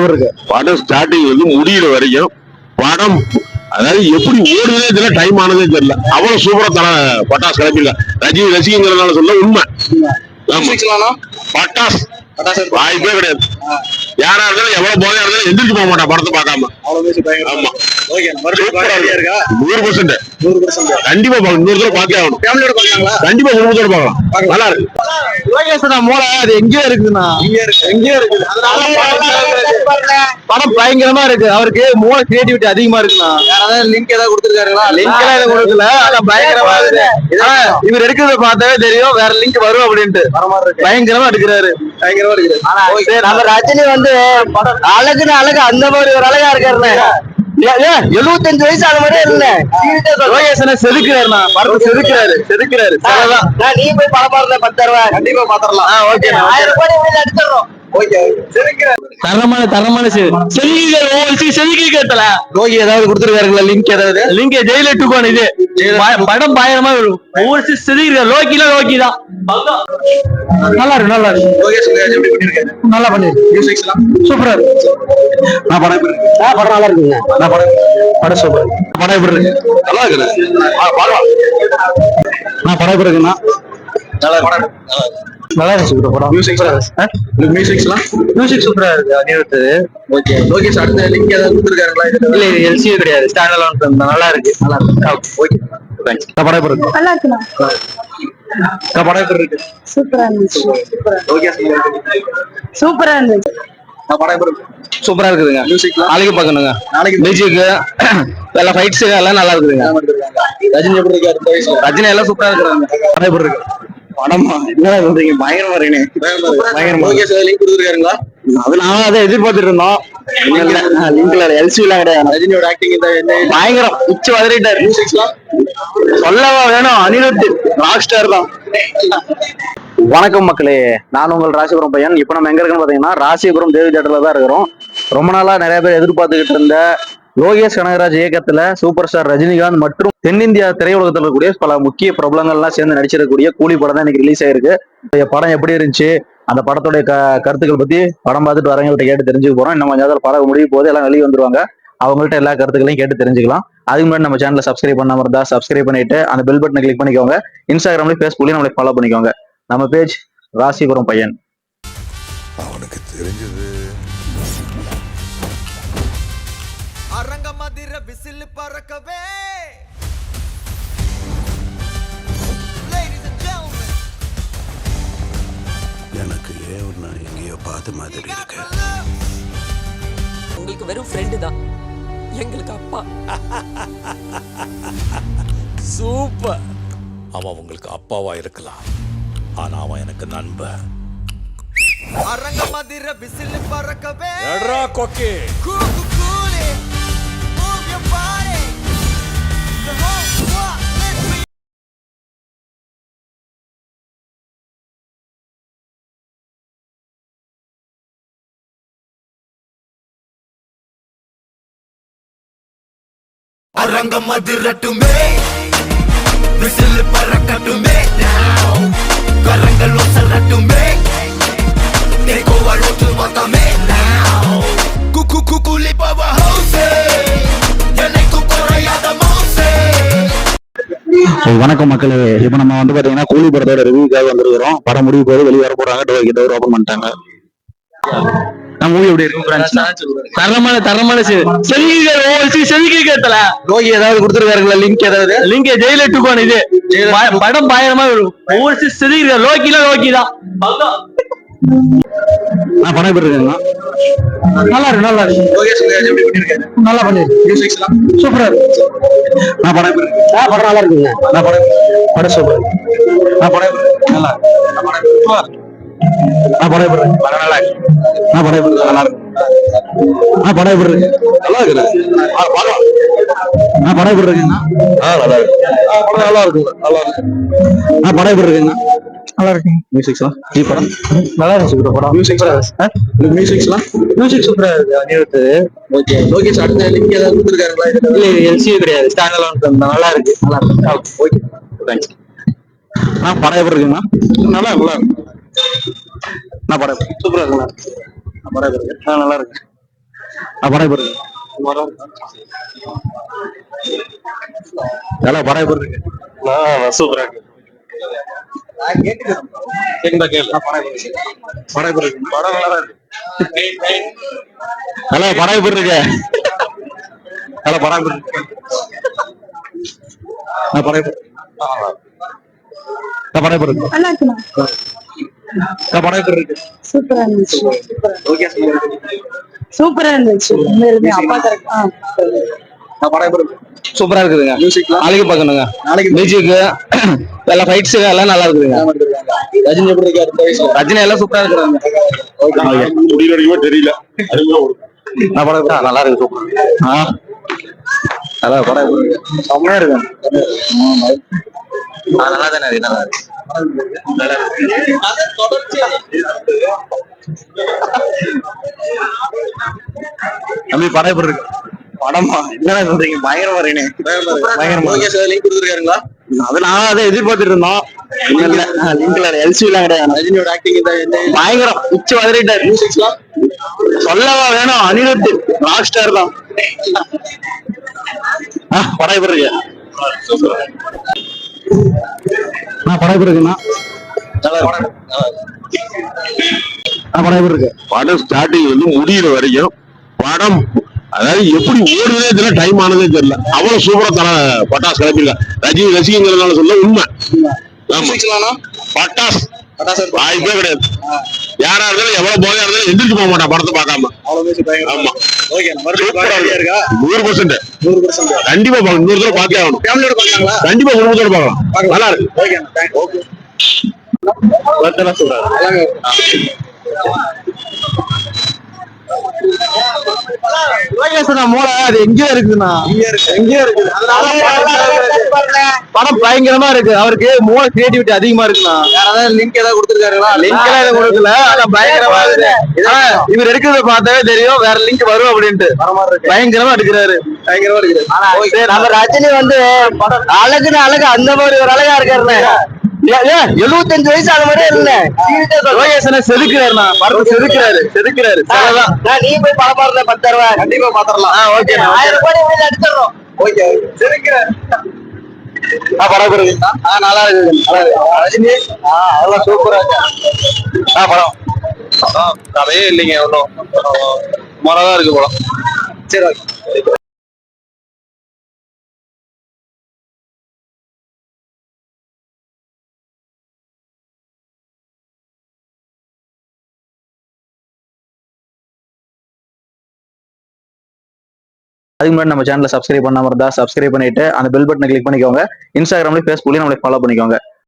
படம் இருக்கு. படம் ஸ்டார்டிங் வந்து முடியிற வரைக்கும் படம் அதாவது எப்படி ஓடுதே தெரியல டைம் ஆனதே தெரியல. அவ்வளவு சூப்பரா தர பட்டாஸ் கிளப்பிருக்க ரஜினி ரசிகங்கிறதுனால சொல்ல உண்மை. ஆமா. பட்டாஸ் வாய்ப்பே கிடையாது. யாரா இருந்தாலும் எவ்வளவு போதையா இருந்தாலும் எந்திரிச்சு போக மாட்டான் படத்தை பார்க்காம. ஆமா. நூறு பர்சன்ட் கண்டிப்பா பார்க்கணும் இன்னொரு தடவை பார்த்தே ஆகணும். கண்டிப்பா குடும்பத்தோட பார்க்கலாம் நல்லா இருக்கு. லோகேஷனா மூளை அது எங்கேயோ இருக்குதுண்ணா. எங்கேயோ இருக்குது. படம் பயங்கரமா இருக்கு. அவருக்கு மூளை கிரியேட்டிவிட்டி அதிகமா இருக்குண்ணா. லிங்க் ஏதாவது கொடுத்துருக்காருங்களா? லிங்க் எல்லாம் எதுவும் கொடுக்கல. ஆனா பயங்கரமா இருக்கு. இவர் எடுக்கிறத பார்த்தாவே தெரியும். வேற லிங்க் வரும் அப்படின்ட்டு. பயங்கரமா எடுக்கிறாரு. பயங்கரமா சரி, நம்ம ரஜினி வந்து அழகுன்னு அழகு அந்த மாதிரி ஒரு அழகா இருக்காருண்ணே. எழுபத்தஞ்சு வயசு ஆன மாதிரியே இல்ல லோகேஷனை செதுக்கிறாருண்ணா. படத்தை செதுக்கிறாரு செதுக்கிறாரு. நீ போய் படம் பாருங்க பத்து ரூபா கண்டிப்பா பாத்திரலாம். ஓகே. ஆயிரம் ரூபாய் அடிச்சிடறோம் தரமான தரமான செதுக்கிகள் ஒவ்வொரு செதுக்கி கேட்டல லோகி ஏதாவது கொடுத்துருக்காருங்களா? லிங்க் ஏதாவது? லிங்க ஜெயில டூ இது. படம் பயங்கரமா வரும். ஒவ்வொரு லோக்கில லோக்கி தான். நல்லா இருக்கு நல்லா இருக்கு. நல்லா பண்ணிருக்கு. சூப்பரா இருக்கு. நான் படம் ஆ, படம் நல்லா இருக்குங்க. நான் படம் படம் சூப்பர் படம் எப்படி இருக்கு? நல்லா இருக்குது. நான் படம் எப்படி இருக்குண்ணா நல்லா படம் நல்லா இருந்துச்சு படம். மியூசிக் மியூசிக்ஸ்லாம் மியூசிக் சூப்பரா இருக்கு அனிருத்து. ஓகே லோகேஷ் அடுத்த லிங்க் ஏதாவது கொடுத்துருக்காருங்களா? இல்ல இது எல்சிஏ கிடையாது. ஸ்டாண்ட் அலோன் நல்லா இருக்கு. நல்லா இருக்கு. ஓகே தேங்க்ஸ் படம் எப்படி இருக்கு? நல்லா இருக்குண்ணா. படம் எப்படி இருக்கு? சூப்பரா இருந்துச்சு. சூப்பரா இருந்துச்சு. இருக்கு? சூப்பரா இருக்குதுங்க. மியூசிக்லாம் நாளைக்கு பார்க்கணுங்க. நாளைக்கு மியூசிக் எல்லாம் ஃபைட்ஸ் எல்லாம் நல்லா இருக்குதுங்க. ரஜினி எப்படி இருக்கு ரஜினி எல்லாம் சூப்பரா இருக்கிறாங்க. எப்படி இருக்கு? படமா? என்ன சொல்றீங்க? பயங்கரமா இருக்கீங்க. பயங்கரமா லிங்க் கொடுத்துருக்காருங்களா? அது நானும் அதை எதிர்பார்த்துட்டு இருந்தோம் லிங்க்ல எல்சி எல்லாம் கிடையாது. ரஜினியோட ஆக்டிங் பயங்கரம். உச்சி வதறிட்டாரு சொல்லவா வேணும்? அனிருத் ராக் ஸ்டார் தான். வணக்கம் மக்களே. நான் உங்கள் ராசிபுரம் பையன். இப்போ நம்ம எங்க இருக்கோம்னு பாத்தீங்கன்னா ராசிபுரம் தேவி தேட்டர்ல தான் இருக்கிறோம். ரொம்ப நாளா நிறைய பேர் எதிர்பார்த்துக்கிட்டு இருந்த லோகேஷ் கனகராஜ் இயக்கத்துல சூப்பர் ஸ்டார் ரஜினிகாந்த் மற்றும் தென்னிந்தியா திரையுலகத்தில் இருக்கக்கூடிய பல முக்கிய பிரபலங்கள்லாம் சேர்ந்து நடிச்சிருக்கக்கூடிய கூலி படம் தான் இன்னைக்கு ரிலீஸ் ஆயிருக்கு. படம் எப்படி இருந்துச்சு? அந்த படத்துடைய க கருத்துக்கள் பத்தி படம் பார்த்துட்டு வரவங்கள்ட்ட கேட்டு தெரிஞ்சுக்க போறோம். இன்னும் கொஞ்சம் நேரத்துல படம் முடிய போது எல்லாம் வெளியே வந்துருவாங்க. அவங்கள்ட்ட எல்லா கருத்துக்களையும் கேட்டு தெரிஞ்சுக்கலாம். அதுக்கு முன்னாடி நம்ம சேனலை சப்ஸ்கிரைப் பண்ணாம இருந்தா சப்ஸ்கிரைப் பண்ணிட்டு அந்த பெல் பட்டனை கிளிக் பண்ணிக்கோங்க. இன்ஸ்டாகிராம்லயும் ஃபேஸ்புக்லயும் நம்மளை ஃபாலோ பண்ணிக்கோங்க. நம்ம பேஜ் ராசிபுரம் பையன். அவனுக்கு தெரிஞ்சது மதிர விசில் பறக்கவே. எனக்கு ஏன் நான் எங்கேயோ பார்த்த மாதிரி இருக்கு? உங்களுக்கு வெறும் ஃப்ரெண்டு தான். எங்களுக்கு அப்பா. சூப்பர். அவன் உங்களுக்கு அப்பாவா இருக்கலாம். ஆனா அவன் எனக்கு நண்பன் அரங்க மதிர விசில் பறக்கவே. எட்ரா கொக்கி. அரங்கம் அதிரட்டுமே விசில் பறக்கட்டுமே. கரங்கள் ஒசரட்டுமே. Take மொத்தமே. குக்கு குக்குலி பவர் ஹவுஸே. என்னைக்கும் குறையாத மவுசே வணக்கம் மக்களே. இப்போ நம்ம வந்து பாத்தீங்கன்னா கூலி படத்தோட ரிவ்யூக்காக வந்திருக்கிறோம். படம் முடிவு போது வெளியே வர போறாங்க டோர் கிட்ட ஓபன் பண்ணிட்டாங்க. நம்ம மூவி எப்படி இருக்கும்? தரமான தரமான செதுக்கிகள் ஒவ்வொரு செதுக்கி கேட்டல லோகி ஏதாவது கொடுத்துருக்காருங்களா? லிங்க் ஏதாவது? லிங்க ஜெயில டூ இது. படம் பயங்கரமா வரும். ஒவ்வொரு செதுக்கிற லோக்கில லோக்கி தான் நான் படம் எப்படி இருக்குங்க நல்லா இருக்கு நல்லா இருக்கு. நல்லா பண்ணிருக்கு சூப்பரா இருக்கு. நான் படம் எப்படி இருக்கு ஆ படம் நல்லா இருக்குங்க. நான் படம் படம் சூப்பர் நான் படம் நல்லா இருக்கு. நான் படம் எப்படி? நான் படம் எப்படி நல்லா இருக்கு. நான் படம் எப்படி நல்லா இருக்கு. நான் படம் எப்படி இருக்கு? நல்லா ஆ, இருக்கு. படம் நல்லா இருக்குங்க. நல்லா இருக்கு. நான் படம் எப்படி இருக்குங்க நல்லா இருக்கு மியூசிக்ஸ்லாம் ஜி படம்? நல்லா இருந்துச்சு படம். மியூசிக் மியூசிக்ஸ்லாம் மியூசிக் சூப்பரா இருக்கு அனிருத்து. ஓகே லோகேஷ் அடுத்த லிங்க் ஏதாவது கொடுத்துருக்காருங்களா? இல்ல எல்சிஏ கிடையாது. ஸ்டாண்ட் அலோன் நல்லா இருக்கு. நல்லா இருக்கு. ஓகே தேங்க்ஸ் நான் படம் எப்படி இருக்குங்க நல்லா நல்லா இருக்கு. நான் படம் சூப்பரா இருக்குங்க நான் படம் இருக்கு ஆ, நல்லா இருக்கு ஆ, படம் இருக்கு நல்லா படம் எப்படி இருக்கு சூப்பரா இருக்கு படம் எப்படி இருக்கு படம் நல்லா இருக்கு நல்லா படம் எப்படி இருக்கு நல்லா படம் எப்படி இருக்கு ஆ, படம் எப்படி இருக்கு? ஆ, படம் எப்படி இருக்கு நல்லா இருக்குண்ணா ஆ, படம் எப்படி இருக்கு? சூப்பரா இருந்துச்சு. ஓகே சூப்பரா இருந்துச்சு. உண்மையிலுமே அப்பா கரெக்ட் படம் எப்படி சூப்பரா இருக்குதுங்க. நாளைக்கு பார்க்கணுங்க. நாளைக்கு மியூசிக் எல்லாம் ஃபைட்ஸ் எல்லாம் நல்லா இருக்குதுங்க. ரஜினி எப்படி இருக்காரு? ரஜினி எல்லாம் சூப்பரா இருக்கிறாங்க முடிகிற வரைக்கும் தெரியல. நான் படம் நல்லா இருக்கு சூப்பர் நல்லா படம் செம்மையா இருக்கு. நல்லா தானே நல்லா இருக்கு. தம்பி படம் எப்படி இருக்கு? படமா? என்ன சொல்றீங்க? பயங்கரமா இருக்கீங்க பயங்கரமா லிங்க் கொடுத்துருக்காருங்களா அது நான் அதை எதிர்பார்த்துட்டு இருந்தோம். இல்ல லிங்க்ல எல்சி எல்லாம் கிடையாது. ரஜினியோட ஆக்டிங் பயங்கரம். உச்சி வதறிட்டாரு. மியூசிக்ஸ்லாம் சொல்லவா வேணும்? அனிருத் ராக் ஸ்டார் தான். ஆ, படம் எப்படி இருக்கு? ஆ, படம் எப்படி இருக்குண்ணா? ஆ, படம் எப்படி இருக்கு? படம் ஸ்டார்டிங் வந்து முடியிற வரைக்கும் படம் அதாவது எப்படி ஓடுதே தெரியல டைம் ஆனதே தெரியல. அவ்வளவு சூப்பரா தர பட்டாஸ் கிளப்பிருக்க ரஜினி ரசிகங்கிறதுனால சொல்ல உண்மை. பட்டாஸ் வாய்ப்பே கிடையாது. யாரா இருந்தாலும் எவ்வளவு போதையா இருந்தாலும் எந்திரிச்சு போக மாட்டான் படத்தை பார்க்காம. ஆமா. நூறு பர்சன்ட் நூறு கண்டிப்பா பார்க்கணும் இன்னொரு தடவை பார்த்தே ஆகணும். கண்டிப்பா குடும்பத்தோட பார்க்கலாம். நல்லா இருக்கு. சொல்றாரு. எல்லாமே மூளை அது எங்கேயோ இருக்குதுண்ணா. எங்கேயோ இருக்குது. படம் பயங்கரமா இருக்கு. அவருக்கு மூளை கிரியேட்டிவிட்டி அதிகமா இருக்குண்ணா. ஏதாவது லிங்க் ஏதாவது கொடுத்துருக்காருங்களா? லிங்க் எல்லாம் எதுவும் கொடுக்கல. ஆனா பயங்கரமா இருக்கு. இவர் எடுக்கிறத பார்த்தாவே தெரியும். வேற லிங்க் வரும் அப்படின்ட்டு. பயங்கரமா எடுக்கிறாரு. பயங்கரமா இருக்குது நம்ம ரஜினி வந்து அழகுன்னு அழகு அந்த மாதிரி ஒரு அழகா இருக்காருண்ணே. எழுபத்தஞ்சு வயசு அது மாதிரி இல்ல லோகேசனை செதுக்கிறாருண்ணா. படத்தை செதுக்கிறாரு செதுக்கிறாரு. நீ போய் படம் பாருங்க பத்து ரூபா கண்டிப்பா பாத்திரலாம். ஓகே ஆயிரம் உள்ள அடிச்சிடறோம் ஓகே செதுக்கிறாரு. படம் நல்லா இருக்கு. நல்லா இருக்கு. ரஜினி ஆ அதெல்லாம் சூப்பரா இருக்கு. ஆ படம் கதையே இல்லைங்க ஒன்றும் மொளகா இருக்கு படம் சரி ஓகே. அதுக்கு முன்னாடி நம்ம சேனலை சப்ஸ்கிரைப் பண்ணாம இருந்தா சப்ஸ்கிரைப் பண்ணிட்டு அந்த பெல் பட்டனை கிளிக் பண்ணிக்கோங்க. இன்ஸ்டாகிராம்லயும் ஃபேஸ்புக்லயும் நம்மளை ஃபாலோ பண்ணிக்கோங்க.